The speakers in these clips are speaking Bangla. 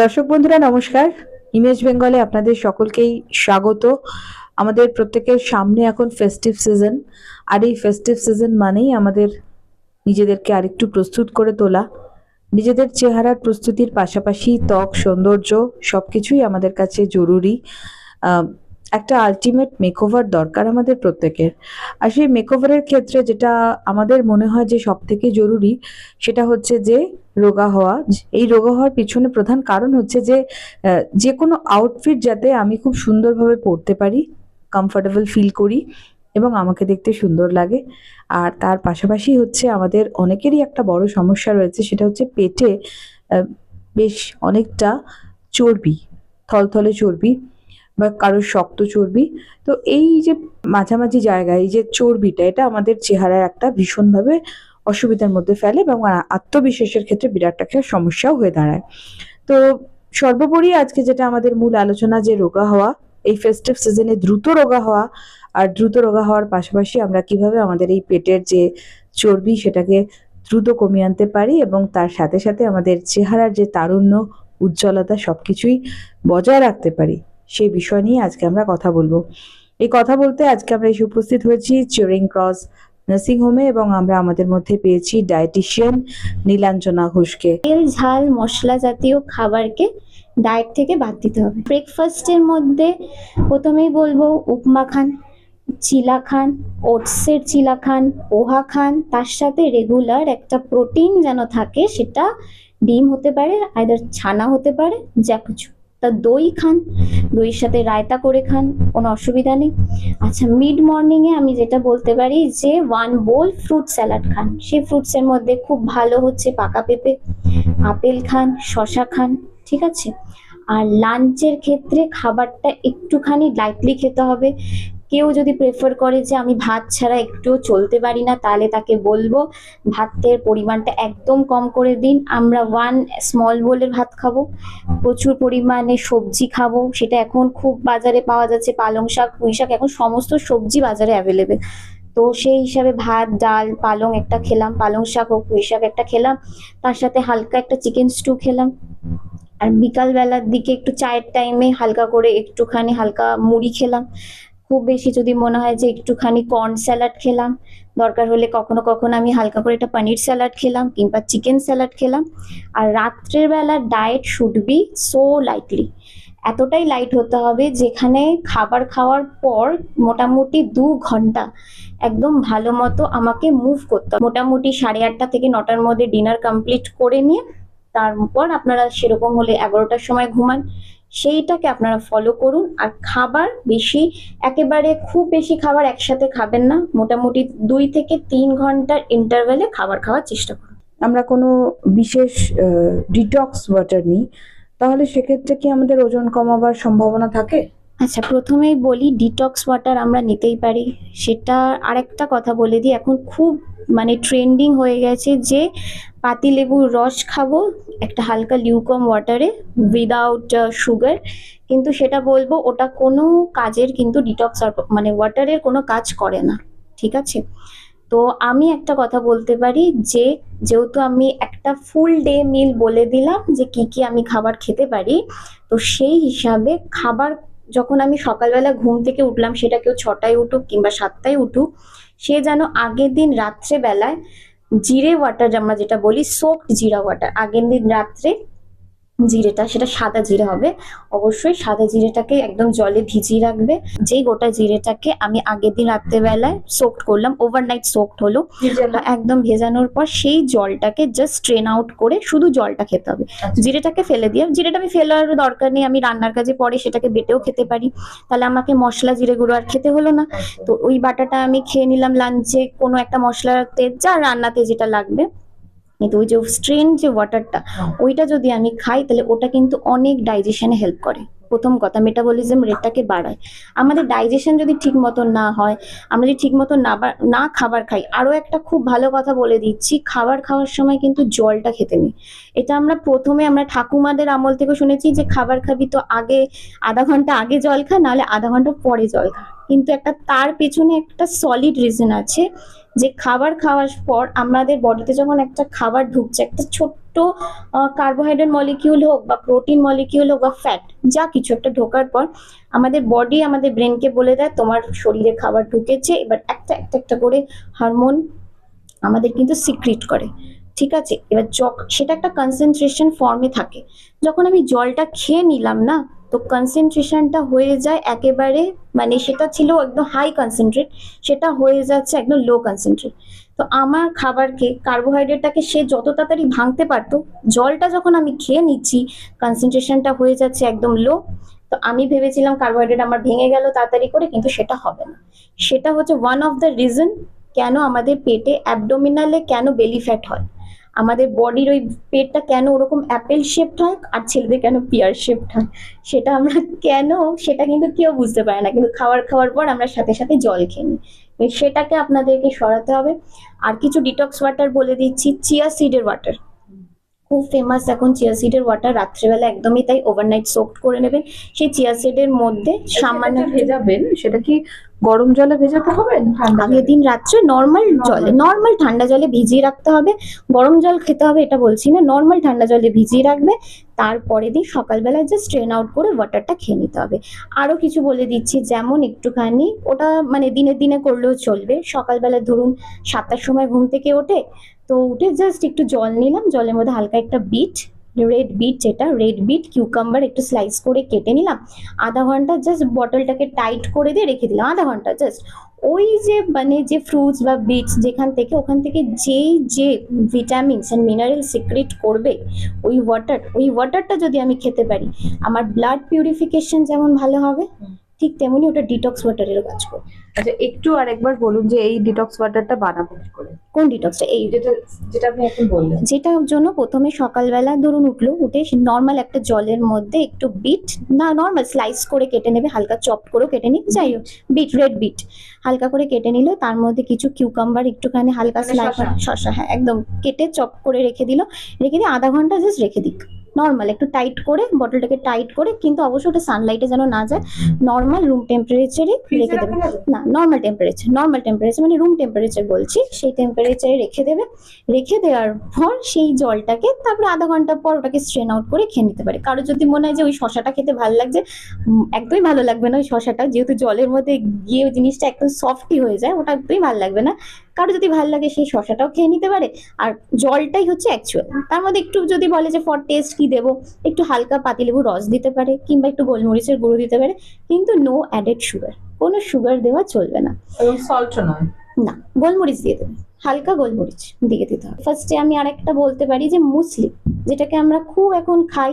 দর্শক বন্ধুরা, নমস্কার। ইমেজ বেঙ্গলে আপনাদের সকলকেই স্বাগত। আমাদের প্রত্যেকের সামনে এখন ফেস্টিভ সিজন আর এই ফেস্টিভ সিজন মানেই আমাদের নিজেদেরকে আরেকটু প্রস্তুত করে তোলা। নিজেদের চেহারার প্রস্তুতির পাশাপাশি ত্বক, সৌন্দর্য সব কিছুই আমাদের কাছে জরুরি। একটা আলটিমেট মেকওভার দরকার আমাদের প্রত্যেকের। আর সেই মেকওভারের ক্ষেত্রে যেটা আমাদের মনে হয় যে সব থেকে জরুরি, সেটা হচ্ছে যে রোগা হওয়া। এই রোগা হওয়ার পিছনে প্রধান কারণ হচ্ছে যে যে কোনো আউটফিট যাতে আমি খুব সুন্দরভাবে পরতে পারি কমফোর্টেবল ফিল করি এবং আমাকে দেখতে সুন্দর লাগে। আর তার পাশাপাশি হচ্ছে আমাদের অনেকেরই একটা বড় সমস্যা রয়েছে, সেটা হচ্ছে পেটে বেশ অনেকটা চর্বি, থলথলে চর্বি। বা কারোর শক্ত চর্বি। তো এই যে মাঝামাঝি জায়গায় এই যে চর্বিটা, এটা আমাদের চেহারার একটা ভীষণভাবে অসুবিধার মধ্যে ফেলে এবং আত্মবিশ্বাসের ক্ষেত্রে বিরাট একটা সমস্যাও হয়ে দাঁড়ায়। তো সর্বোপরি আজকে যেটা আমাদের মূল আলোচনা যে রোগা হওয়া, এই ফেস্টিভ সিজনে দ্রুত রোগা হওয়া আর দ্রুত রোগা হওয়ার পাশাপাশি আমরা কীভাবে আমাদের এই পেটের যে চর্বি সেটাকে দ্রুত কমিয়ে আনতে পারি এবং তার সাথে সাথে আমাদের চেহারার যে তারুণ্য, উজ্জ্বলতা সবকিছুই বজায় রাখতে পারি। সেই বিষয় নিয়ে আজকে আমরা কথা বলব। এই কথা বলতে আজকে আমরা এসে উপস্থিত হয়েছি চিরিং ক্রস নার্সিং হোমে এবং আমরা আমাদের মধ্যে পেয়েছি ডায়েটিশিয়ান নীলাঞ্জনা ঘোষকে। তেল, ঝাল, মশলা জাতীয় খাবারকে ডায়েট থেকে বাদ দিতে হবে। ব্রেকফাস্টের মধ্যে প্রথমেই বলব উপমা খান, চিলা খান, ওটসের চিলা খান, পোহা খান, তার সাথে রেগুলার একটা প্রোটিন যেন থাকে সেটা ডিম হতে পারে আইদার ছানা হতে পারে, যা কিছু। তা দই খান দইয়ের সাথে রায়তা করে খান কোনো অসুবিধা নেই। আচ্ছা মিড মর্নিংয়ে আমি যেটা বলতে পারি যে ওয়ান বোল ফ্রুট স্যালাড খান। সেই ফ্রুটসের মধ্যে খুব ভালো হচ্ছে পাকা পেঁপে আপেল খান শশা খান ঠিক আছে? আর লাঞ্চের ক্ষেত্রে খাবারটা একটুখানি লাইটলি খেতে হবে। কেউ যদি প্রেফার করে যে আমি ভাত ছাড়া একটুও চলতে পারি না, তাহলে তাকে বলব, ভাতের পরিমাণটা একদম কম করে দিন। আমরা ওয়ান স্মল বোলের ভাত খাব, প্রচুর পরিমাণে সবজি খাব, সেটা এখন খুব বাজারে পাওয়া যাচ্ছে, পালং শাক, পুঁই শাক, এখন সমস্ত সবজি বাজারে অ্যাভেলেবেল তো সেই হিসাবে ভাত, ডাল, পালং একটা খেলাম, পালং শাক হোক, পুঁই শাক একটা খেলাম, তার সাথে হালকা একটা চিকেন স্টু খেলাম। আর বিকাল বেলার দিকে একটু চায়ের টাইমে হালকা করে একটুখানি হালকা মুড়ি খেলাম। খুব বেশি যদি মনে হয় যে একটুখানি কর্ন স্যালাড খেলাম, দরকার হলে কখনো কখনো আমি হালকা করে একটা পনির স্যালাড খেলাম কিংবা চিকেন স্যালাড খেলাম। আর রাত্রের বেলার diet should be so lightly এতটাই লাইট হতে হবে যেখানে খাবার খাওয়ার পর মোটামুটি দু ঘণ্টা একদম ভালো মতো আমাকে মুভ করতে হবে। মোটামুটি সাড়ে আটটা থেকে নটার মধ্যে ডিনার কমপ্লিট করে নিয়ে, তারপর আপনারা সেরকম হলে এগারোটার সময় ঘুমান। সেইটাকে আপনারা ফলো করুন। আর খাবার বেশি, একেবারে খুব বেশি খাবার একসাথে খাবেন না। মোটামুটি দুই থেকে তিন ঘণ্টার ইন্টারভেলে খাবার খাওয়ার চেষ্টা করুন। আমরা কোনো বিশেষ ডিটক্স ওয়াটার নিই। তাহলে সেক্ষেত্রে কি আমাদের ওজন কমাবার সম্ভাবনা থাকে? আচ্ছা প্রথমেই বলি ডিটক্স ওয়াটার আমরা নিতেই পারি। সেটা আরেকটা কথা বলে দিই, এখন খুব মানে ট্রেন্ডিং হয়ে গেছে যে পাতিলেবুর রস খাব একটা হালকা লিউকম ওয়াটারে উইদাউট সুগার কিন্তু সেটা বলব ওটা কোনো কাজের কিন্তু ডিটক্স মানে ওয়াটারের কোনো কাজ করে না, ঠিক আছে? তো আমি একটা কথা বলতে পারি যে যেহেতু আমি একটা ফুল ডে মিল বলে দিলাম যে কি কি আমি খাবার খেতে পারি, তো সেই হিসাবে খাবার যখন আমি সকালবেলা ঘুম থেকে উঠলাম, সেটা কেউ ছটায় উঠুক কিংবা সাতটায় উঠুক, সে যেন আগের দিন রাত্রেবেলায় জিরে ওয়াটার আমরা যেটা বলি সোকড জিরা ওয়াটার আগের দিন রাত্রে জিরেটা সেটা সাদা জিরে হবে। অবশ্যই সাদা জিরেটাকে একদম জলে ভিজিয়ে রাখবে। যেই গোটা জিরেটাকে আমি আগের দিন রাত্রেবেলায় সোকড করলাম ওভারনাইট সোকড হলো একদম ভেজানোর পর সেই জলটাকে জাস্ট ট্রেন আউট করে শুধু জলটা খেতে হবে। জিরেটাকে ফেলে দিয়ে জিরেটা আমি ফেলার দরকার নেই আমি রান্নার কাজে পরে সেটাকে বেটেও খেতে পারি। তাহলে আমাকে মশলা জিরে গুঁড়ো আর খেতে হলো না। তো ওই বাটাটা আমি খেয়ে নিলাম লাঞ্চে কোনো একটা মশলাতে যা রান্নাতে যেটা লাগবে। কিন্তু ওই যে স্ট্রেন যে ওয়াটারটা ওইটা যদি আমি খাই তাহলে ওটা কিন্তু অনেক ডাইজেশনে হেল্প করে। প্রথম কথা মেটাবলিজম রেটটাকে বাড়ায়। আমাদের ডাইজেশন যদি ঠিক মতো না হয়, আমরা যদি ঠিক মতো না না খাবার খাই, আরও একটা খুব ভালো কথা বলে দিচ্ছি, খাবার খাওয়ার সময় কিন্তু জলটা খেতে নেই। এটা আমরা প্রথমে আমরা ঠাকুমাদের আমল থেকে শুনেছি যে, খাবার খাবি তো আগে, আধা ঘণ্টা আগে জল খা, নাহলে আধা ঘণ্টা পরে জল খা। কিন্তু একটা, তার পেছনে একটা সলিড রিজন আছে যে, খাবার খাওয়ার পর আমাদের বডিতে যখন একটা খাবার ঢুকছে, একটা ছোট্ট ছোট্ট কার্বোহাইড্রেট মলিকিউল হোক বা প্রোটিন মলিকিউল হোক বা ফ্যাট যা কিছু একটা ঢোকার পর আমাদের বডি আমাদের ব্রেনকে বলে দেয়, তোমার শরীরে খাবার ঢুকেছে, এবার একটা একটা একটা করে হরমোন আমাদের কিন্তু সিক্রিট করে, ঠিক আছে? এবার সেটা একটা কনসেন্ট্রেশন ফর্মে থাকে। যখন আমি জলটা খেয়ে নিলাম না তো কনসেন্ট্রেশনটা হয়ে যায় একেবারে মানে সেটা ছিল একদম হাই কনসেন্ট্রেট সেটা হয়ে যাচ্ছে একদম লো কনসেন্ট্রেট তো আমার খাবারকে কার্বোহাইড্রেটটাকে সে যত তাড়াতাড়ি ভাঙতে পারতো, জলটা যখন আমি খেয়ে নিচ্ছি কনসেন্ট্রেশনটা হয়ে যাচ্ছে একদম লো তো আমি ভেবেছিলাম কার্বোহাইড্রেট আমার ভেঙে গেল তাড়াতাড়ি করে, কিন্তু সেটা হবে না। সেটা হচ্ছে ওয়ান অফ দ্য রিজন কেন আমাদের পেটে অ্যাবডোমিনালে কেন বেলি ফ্যাট হয়। আমাদের বডির ওই পেটটা কেন ওরকম অ্যাপেল শেপড হয় আর ছেলেদের কেন পিয়ার শেপড হয়? সেটা আমরা কেন, সেটা কিন্তু কেউ বুঝতে পারে না। কিন্তু খাওয়ার খাওয়ার পর আমরা সাথে সাথে জল খেয়ে নিই। সেটাকে আপনাদেরকে সরাতে হবে। আর কিছু ডিটক্স ওয়াটার বলে দিচ্ছি চিয়া সিডের ওয়াটার খুব ফেমাস এখন চিয়া সিডের ওয়াটার রাত্রেবেলা একদমই তাই ওভারনাইট সোকড করে নেবেন। সেই চিয়া সিডের মধ্যে সামান্য ভেজাবেন? সেটা কি গরম জলে ভেজাতে হবে আগের দিন রাত্রে নর্মাল জলে নর্মাল ঠান্ডা জলে ভিজিয়ে রাখতে হবে। গরম জল খেতে হবে এটা বলছি না নর্মাল ঠান্ডা জলে ভিজিয়ে রাখবে। তারপরে দিন সকালবেলা জাস্ট ট্রেন আউট করে ওয়াটারটা খেয়ে নিতে হবে। আরও কিছু বলে দিচ্ছি, যেমন একটুখানি, ওটা মানে দিনে দিনে করলেও চলবে। সকালবেলা ধরুন সাতটার সময় ঘুম থেকে ওঠে, তো উঠে জাস্ট একটু জল নিলাম। জলের মধ্যে হালকা একটা বিট রেড বিট যেটা রেড বিট কিউকাম্বার একটু স্লাইস করে কেটে নিলাম। আধা ঘণ্টা জাস্ট বটলটাকে টাইট করে দিয়ে রেখে দিলাম। আধা ঘণ্টা জাস্ট ওই যে মানে যে ফ্রুটস বা বিটস যেখান থেকে, ওখান থেকে যেই যে ভিটামিনস অ্যান্ড মিনারেল সিক্রেট করবে, ওই ওয়াটার ওই ওয়াটারটা যদি আমি খেতে পারি, আমার ব্লাড পিউরিফিকেশন যেমন ভালো হবে। ঠিক তেমনি ওটা ডিটক্স ওয়াটারেরও কাজ করে। আচ্ছা একটু আর একবার বলুন যে এই ডিটক্স ওয়াটারটা বানাবো কি করে? কোন ডিটক্সটা এই যেটা যেটা আপনি এখন বললেন। যেটার জন্য প্রথমে সকালবেলা ধরুন উঠল উঠে নর্মাল একটা জলের মধ্যে একটু বিট না নর্মাল স্লাইস করে কেটে নেবে হালকা চপ করেও কেটে নিক যাই হোক বিট রেড বিট হালকা করে কেটে নিল তার মধ্যে কিছু কিউকাম্বার একটুখানি হালকা মানে স্লাইস? শসা? হ্যাঁ একদম কেটে চপ করে রেখে দিল রেখে দিয়ে আধা ঘণ্টা জাস্ট রেখে দিক। নর্মাল একটু টাইট করে বটলটাকে টাইট করে কিন্তু অবশ্যই ওটা সানলাইটে যেন না যায় নর্মাল রুম টেম্পারেচারে রেখে দেবে। না নর্মাল টেম্পারেচার নর্মাল টেম্পারেচার মানে রুম টেম্পারেচার বলছি সেই টেম্পারেচারে রেখে দেবে। রেখে দেওয়ার পর সেই জলটাকে তারপরে আধা ঘণ্টা পর ওটাকে স্ট্রেন আউট করে খেয়ে নিতে পারে। কারও যদি মনে হয় যে ওই শশাটা খেতে ভালো লাগছে একদমই ভালো লাগবে না ওই শশাটা যেহেতু জলের মধ্যে গিয়ে ওই জিনিসটা একদম সফটই হয়ে যায় ওটা একদমই ভালো লাগবে না। কারও যদি ভালো লাগে সেই শশাটাও খেয়ে নিতে পারে। আর জলটাই হচ্ছে অ্যাকচুয়াল তার মধ্যে একটু যদি বলে যে ফর টেস্ট কি দেবো? একটু হালকা পাতি পাতিলেবু রস দিতে পারে কিংবা একটু গোলমরিচের গুঁড়ো দিতে পারে কিন্তু নো অ্যাডেড সুগার কোনো সুগার দেওয়া চলবে না। এবং সল্ট নয়? না গোলমরিচ দিয়ে দেবে। হালকা গোলমরিচ দিয়ে দিতে হবে। ফার্স্টে আমি আরেকটা বলতে পারি যে মুসলি, যেটাকে আমরা খুব এখন খাই,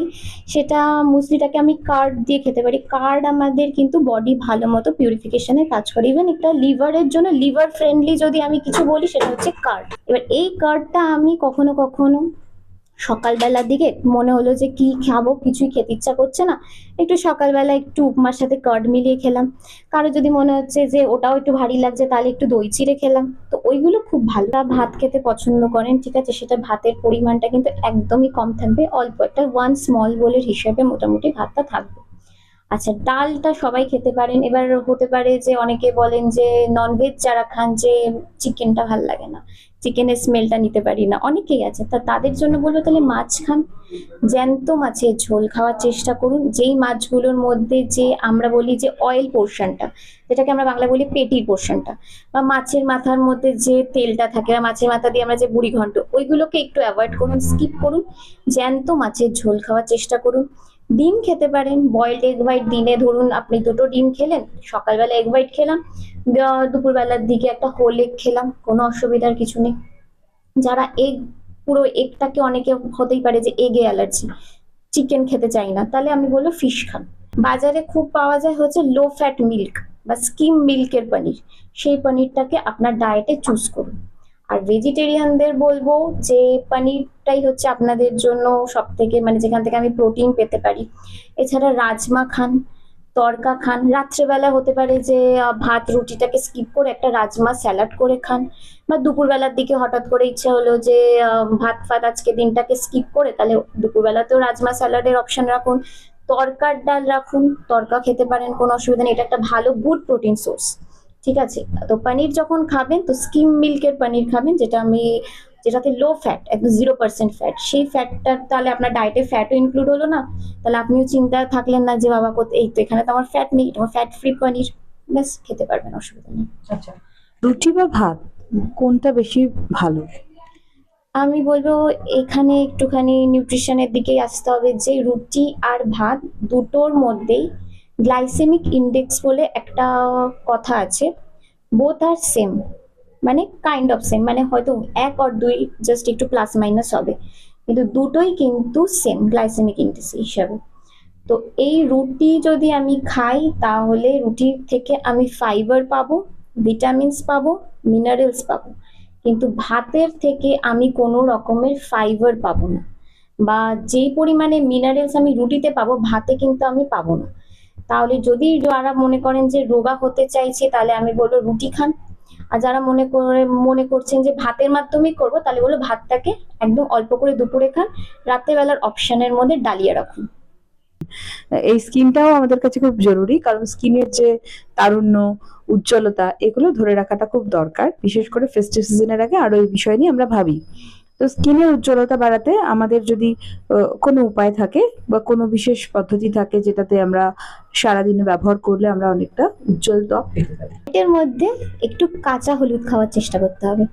সেটা মুসলিটাকে আমি কার্ড দিয়ে খেতে পারি। কার্ড আমাদের কিন্তু বডি ভালো মতো পিউরিফিকেশনে কাজ করে। ইভেন একটা লিভারের জন্য লিভার ফ্রেন্ডলি যদি আমি কিছু বলি, সেটা হচ্ছে কার্ড। এবার এই কার্ডটা আমি কখনো কখনো সকালবেলার দিকে মনে হলো যে কি খাব, কিছুই খেতে ইচ্ছা করছে না। একটু সকালবেলা একটু উপমার সাথে কার্ড মিলিয়ে খেলাম। কারও যদি মনে হচ্ছে যে ওটাও একটু ভারী লাগছে, তাহলে একটু দই চিড়ে খেলাম। তো ওইগুলো খুব ভালো। ভাত খেতে পছন্দ করেন, ঠিক আছে, সেটা ভাতের পরিমাণটা কিন্তু একদমই কম থাকবে। অল্প একটা ওয়ান স্মল বোলের হিসেবে মোটামুটি ভাতটা থাকবে। আচ্ছা ডালটা সবাই খেতে পারেন এবার হতে পারে যে অনেকে বলেন যে ননভেজ যারা খান যে চিকেনটা ভালো লাগে না। চিকেনের স্মেলটা নিতে পারি না। অনেকেই আছে। তা তাদের জন্য বলব তাহলে মাছ খান। জ্যান্ত মাছের ঝোল খাওয়ার চেষ্টা করুন। যেই মাছগুলোর মধ্যে যে আমরা বলি যে অয়েল পোর্শনটা যেটাকে আমরা বাংলা বলি পেটির পোর্শনটা বা মাছের মাথার মধ্যে যে তেলটা থাকে, বা মাছের মাথা দিয়ে আমরা যে বুড়ি ঘন্ট, ওইগুলোকে একটু অ্যাভয়েড করুন স্কিপ করুন। জ্যান্ত মাছের ঝোল খাওয়ার চেষ্টা করুন। ডিম খেতে পারেন। বয়েলড এগ হোয়াইট দিনে ধরুন আপনি দুটো ডিম খেলেন, সকালবেলা এগ হোয়াইট খেলাম দুপুরবেলার দিকে একটা হোল এগ খেলাম, কোনো অসুবিধার কিছু নেই। যারা এগ পুরো এগটাকে অনেকে হতেই পারে যে এগে অ্যালার্জি চিকেন খেতে চাই না। তাহলে আমি বলব ফিশ খান। বাজারে খুব পাওয়া যায় হচ্ছে লো ফ্যাট মিল্ক বা স্কিম মিল্কের পনির। সেই পনিরটাকে আপনার ডায়েটে চুজ করুন। আর ভেজিটেরিয়ানদের বলব যে পনিরটাই হচ্ছে আপনাদের জন্য সব থেকে মানে যেখান থেকে আমি প্রোটিন পেতে পারি। এছাড়া রাজমা খান, তরকা খান, রাত্রেবেলা হতে পারে যে ভাত, রুটিটাকে স্কিপ করে একটা রাজমা স্যালাড করে খান, বা দুপুরবেলার দিকে হঠাৎ করে ইচ্ছা হলো যে ভাত, ফাত আজকে দিনটাকে স্কিপ করে, তাহলে দুপুরবেলাতেও রাজমা স্যালাডের অপশন রাখুন। তরকার ডাল রাখুন, তরকা খেতে পারেন, কোনো অসুবিধা নেই। এটা একটা ভালো গুড প্রোটিন সোর্স ঠিক আছে? তো পনির যখন খাবেন তো স্কিম মিল্কের পনির খাবেন যেটা আমি যেটাতে লো ফ্যাট একদম জিরো পার্সেন্ট ফ্যাট সেই ফ্যাটটা তাহলে আপনার ডায়েটে ফ্যাটও ইনক্লুড হলো না? তাহলে আপনিও চিন্তা থাকলেন না যে বাবা এই তো এখানে তো আমার ফ্যাট নেই তোমার ফ্যাট ফ্রি পনির। ব্যাস খেতে পারবেন অসুবিধা নেই। আচ্ছা রুটি বা ভাত কোনটা বেশি ভালো? আমি বলব এখানে একটুখানি নিউট্রিশনের দিকেই আসতে হবে যে রুটি আর ভাত দুটোর মধ্যেই গ্লাইসেমিক ইন্ডেক্স বলে একটা কথা আছে। বোথ আর সেম মানে কাইন্ড অফ সেম মানে হয়তো এক আর দুই জাস্ট একটু প্লাস মাইনাস হবে। কিন্তু দুটোই কিন্তু সেম গ্লাইসেমিক ইন্ডেক্স হিসাবে। তো এই রুটি যদি আমি খাই, তাহলে রুটি থেকে আমি ফাইবার পাবো ভিটামিনস পাবো মিনারেলস পাবো। কিন্তু ভাতের থেকে আমি কোনো রকমের ফাইবার পাবো না। বা যেই পরিমাণে মিনারেলস আমি রুটিতে পাবো, ভাতে কিন্তু আমি পাবো না। তাহলে যদি যারা মনে করেন যে রোগা হতে চাইছে, তাহলে আমি বলব রুটি খান। আর যারা মনে করে, মনে করছেন যে ভাতের মাধ্যমেই করব, তাহলে বলো ভাতটাকে একদম অল্প করে দুপুরে খান। রাত্রেবেলার অপশনের মধ্যে ডালিয়ে রাখুন। এই স্কিনটাও আমাদের কাছে খুব জরুরি, কারণ স্কিনের যে তারুণ্য, উজ্জ্বলতা, এগুলো ধরে রাখাটা খুব দরকার। বিশেষ করে ফেস্টিভ সিজনের আগে আরও এই বিষয় নিয়ে আমরা ভাবি। তো স্কিনের উজ্জ্বলতা বাড়াতে আমাদের যদি কোনো উপায় থাকে বা কোনো বিশেষ পদ্ধতি থাকে যেটাতে আমরা সারাদিনে ব্যবহার করলে আমরা অনেকটা উজ্জ্বল ত্বক পেতে পারি। এর মধ্যে একটু কাঁচা হলুদ খাওয়ার চেষ্টা করতে হবে।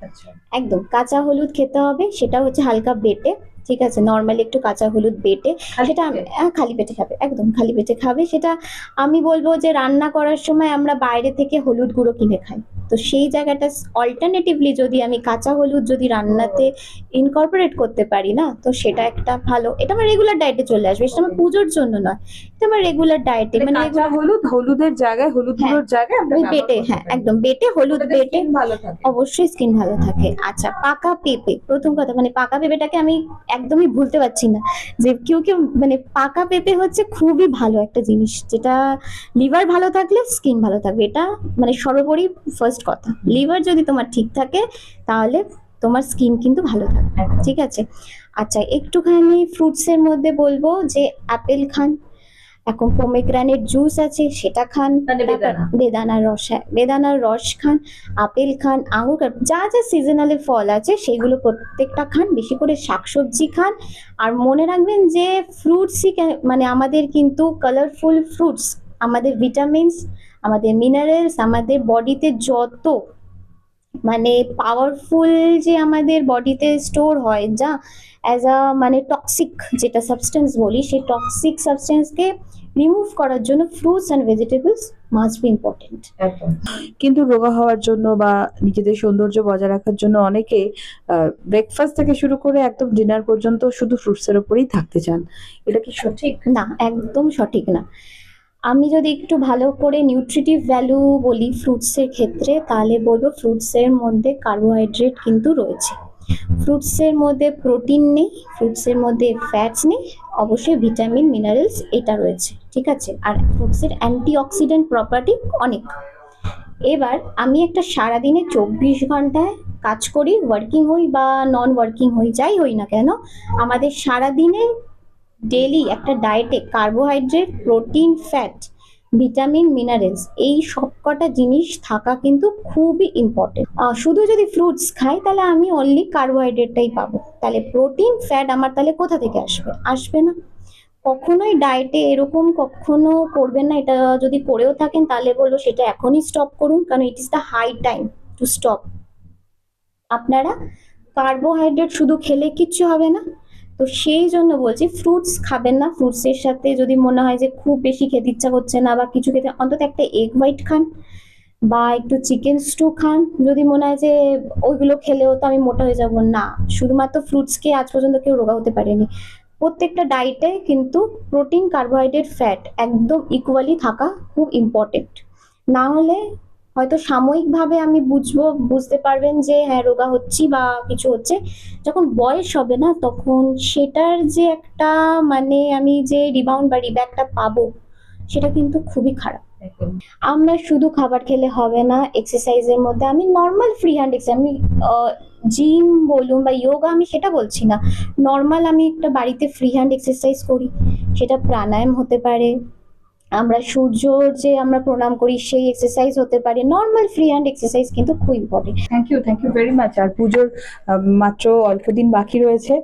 একদম কাঁচা হলুদ খেতে হবে সেটা হচ্ছে হালকা বেটে ঠিক আছে? নর্মালি একটু কাঁচা হলুদ বেটে সেটা খালি পেটে খাবে একদম খালি পেটে খাবে। সেটা আমি বলব যে রান্না করার সময় আমরা বাইরে থেকে হলুদ গুঁড়ো কিনে খাই। তো সেই জায়গাটা অল্টারনেটিভলি যদি আমি কাঁচা হলুদ যদি রান্নাতে ইনকর্পোরেট করতে পারি না তো সেটা একটা ভালো। এটা আমার রেগুলার ডায়েটে চলে আসবে। সেটা আমার পুজোর জন্য নয়। এটা আমার রেগুলার ডায়েটে মানে মানে কাঁচা হলুদ হলুদের জায়গায় হলুদ হ্যাঁ, গুঁড়োর জায়গায় আমরা বেটে হ্যাঁ একদম। বেটে হলুদ বেটে ভালো থাকে। অবশ্যই স্কিন ভালো থাকে। আচ্ছা পাকা পেঁপে। প্রথম কথা মানে পাকা পেঁপেটাকে আমি একদমই ভুলতে পারছি না। যে কেউ কেউ মানে পাকা পেঁপে হচ্ছে খুবই ভালো একটা জিনিস। যেটা লিভার ভালো থাকলে স্কিন ভালো থাকবে। এটা মানে সর্বোপরি ফার্স্ট কথা। লিভার যদি তোমার ঠিক থাকে তাহলে তোমার স্কিন কিন্তু ভালো থাকবে। ঠিক আছে? আচ্ছা একটুখানি ফ্রুটসের মধ্যে বলব যে আপেল খান এখন পোমেগ্রানেট জুস আছে সেটা খান মানে। বেদানার রস হ্যাঁ বেদানার রস খান আপেল খান আঙুর খান যা যা সিজনালে ফল আছে সেগুলো প্রত্যেকটা খান বেশি করে শাকসবজি খান। আর মনে রাখবেন যে ফ্রুটসই মানে আমাদের কিন্তু কালারফুল ফ্রুটস আমাদের ভিটামিনস আমাদের মিনারেলস আমাদের বডিতে যত মানে পাওয়ারফুল যে আমাদের বডিতে স্টোর হয় যা অ্যাজ আ মানে টক্সিক যেটা সাবস্টেন্স বলি সেই টক্সিক সাবস্টেন্সকে রিমুভ করার জন্য fruits and vegetables must be important কিন্তু রোগা হওয়ার জন্য বা নিজেদের সৌন্দর্য বজায় রাখার জন্য অনেকে ব্রেকফাস্ট থেকে শুরু করে একদম ডিনার পর্যন্ত শুধু ফ্রুটসের উপরেই থাকতে চান। এটা কি সঠিক? না একদম সঠিক না। আমি যদি একটু ভালো করে নিউট্রিটিভ ভ্যালু বলি ফ্রুটসের ক্ষেত্রে, তাহলে বলব ফ্রুটসের মধ্যে কার্বোহাইড্রেট কিন্তু রয়েছে। ফ্রুটসের মধ্যে প্রোটিন নেই ফ্রুটসের মধ্যে ফ্যাটস নেই, অবশ্যই ভিটামিন মিনারেলস এটা রয়েছে, ঠিক আছে? আর ফ্রুটসের অ্যান্টিঅক্সিডেন্ট প্রপার্টি অনেক। এবার আমি একটা সারাদিনে চব্বিশ ঘন্টায় কাজ করি ওয়ার্কিং হই বা নন ওয়ার্কিং হই, যাই হই না কেন, আমাদের সারাদিনে ডেলি একটা ডায়েটে carbohydrate protein fat vitamin minerals এই সবকটা জিনিস থাকা কিন্তু খুবই ইম্পর্টেন্ট শুধু যদি ফ্রুটস খাই, তাহলে আমি অনলি কার্বোহাইড্রেটটাই পাবো। তাহলে প্রোটিন ফ্যাট আমার তাহলে কোথা থেকে আসবে? আসবে না। কখনোই ডায়েটে এরকম কখনো করবেন না। এটা যদি করেও থাকেন, তাহলে বলব সেটা এখনই স্টপ করুন, কারণ it is the high time to stop আপনারা কার্বোহাইড্রেট শুধু খেলে কিচ্ছু হবে না। তো সেই জন্য বলছি ফ্রুটস খাবেন না ফ্রুটসের সাথে যদি মনে হয় যে খুব বেশি খেতে ইচ্ছা করছে না বা কিছু খেতে, অন্তত একটা এগ হোয়াইট খান বা একটু চিকেন স্টু খান। যদি মনে হয় যে ওইগুলো খেলেও তো আমি মোটা হয়ে যাব, না। শুধুমাত্র ফ্রুটসকে আজ পর্যন্ত কেউ রোগা হতে পারেনি। প্রত্যেকটা ডায়েটে কিন্তু প্রোটিন কার্বোহাইড্রেট ফ্যাট একদম ইকুয়ালি থাকা খুব ইম্পর্টেন্ট না হলে হয়তো সাময়িকভাবে আমি বুঝব বুঝতে পারবেন যে হ্যাঁ রোগা হচ্ছি বা কিছু হচ্ছে। যখন বয়স হবে না তখন সেটার যে একটা মানে আমি যে রিবাউন্ড বা রিব্যাকটা পাবো সেটা কিন্তু খুবই খারাপ। আমরা শুধু খাবার খেলে হবে না এক্সারসাইজের মধ্যে আমি নর্মাল ফ্রি হ্যান্ড এক্সারসাইজ আমি জিম বলুন বা যোগা আমি সেটা বলছি না। নর্মাল আমি একটা বাড়িতে ফ্রি হ্যান্ড এক্সারসাইজ করি সেটা প্রাণায়াম হতে পারে আমরা সূর্যর যে আমরা প্রণাম করি, সেই এক্সারসাইজ হতে পারে। নর্মাল ফ্রি হ্যান্ড এক্সারসাইজ কিন্তু খুব important thank you thank you very much আর পুজোর মাত্র অল্প দিন বাকি রয়েছে।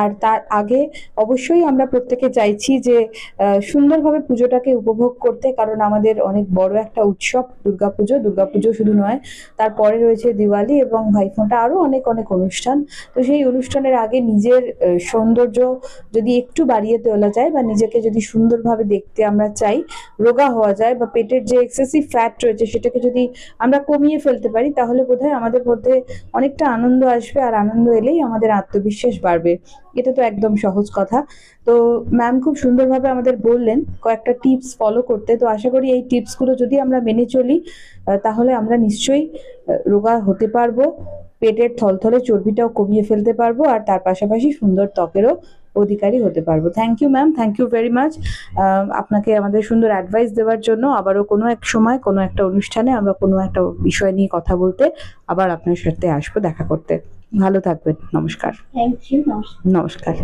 আর তার আগে অবশ্যই আমরা প্রত্যেকে চাইছি যে সুন্দরভাবে পুজোটাকে উপভোগ করতে, কারণ আমাদের অনেক বড় একটা উৎসব দুর্গাপুজো। দুর্গাপুজো শুধু নয়, তারপরে রয়েছে দিওয়ালি এবং ভাইফোঁটা, আরও অনেক অনেক অনুষ্ঠান। তো সেই অনুষ্ঠানের আগে নিজের সৌন্দর্য যদি একটু বাড়িয়ে তোলা যায় বা নিজেকে যদি সুন্দরভাবে দেখতে আমরা চাই রোগা হওয়া যায় বা পেটের যে এক্সেসিভ ফ্যাট রয়েছে সেটাকে যদি আমরা কমিয়ে ফেলতে পারি, তাহলে বোধহয় আমাদের মধ্যে অনেকটা আনন্দ আসবে আর আনন্দ এলেই আমাদের আত্মবিশ্বাস বাড়বে। এটা তো একদম সহজ কথা। তো ম্যাম খুব সুন্দরভাবে আমাদের বললেন, কয়েকটা টিপস ফলো করতে। তো আশা করি এই টিপসগুলো যদি আমরা মেনে চলি তাহলে আমরা নিশ্চয়ই রোগা হতে পারব। পেটের থলথলে চর্বিটাও কমিয়ে ফেলতে পারব আর তার পাশাপাশি সুন্দর ত্বকেরও অধিকারী হতে পারব। Thank you ma'am thank you very much আপনাকে আমাদের সুন্দর অ্যাডভাইস দেওয়ার জন্য আবারও কোনো এক সময় কোনো একটা অনুষ্ঠানে আমরা কোনো একটা বিষয় নিয়ে কথা বলতে আবার আপনার সাথে আসব দেখা করতে। ভালো থাকবেন। নমস্কার। থ্যাংক ইউ নমস্কার। নমস্কার।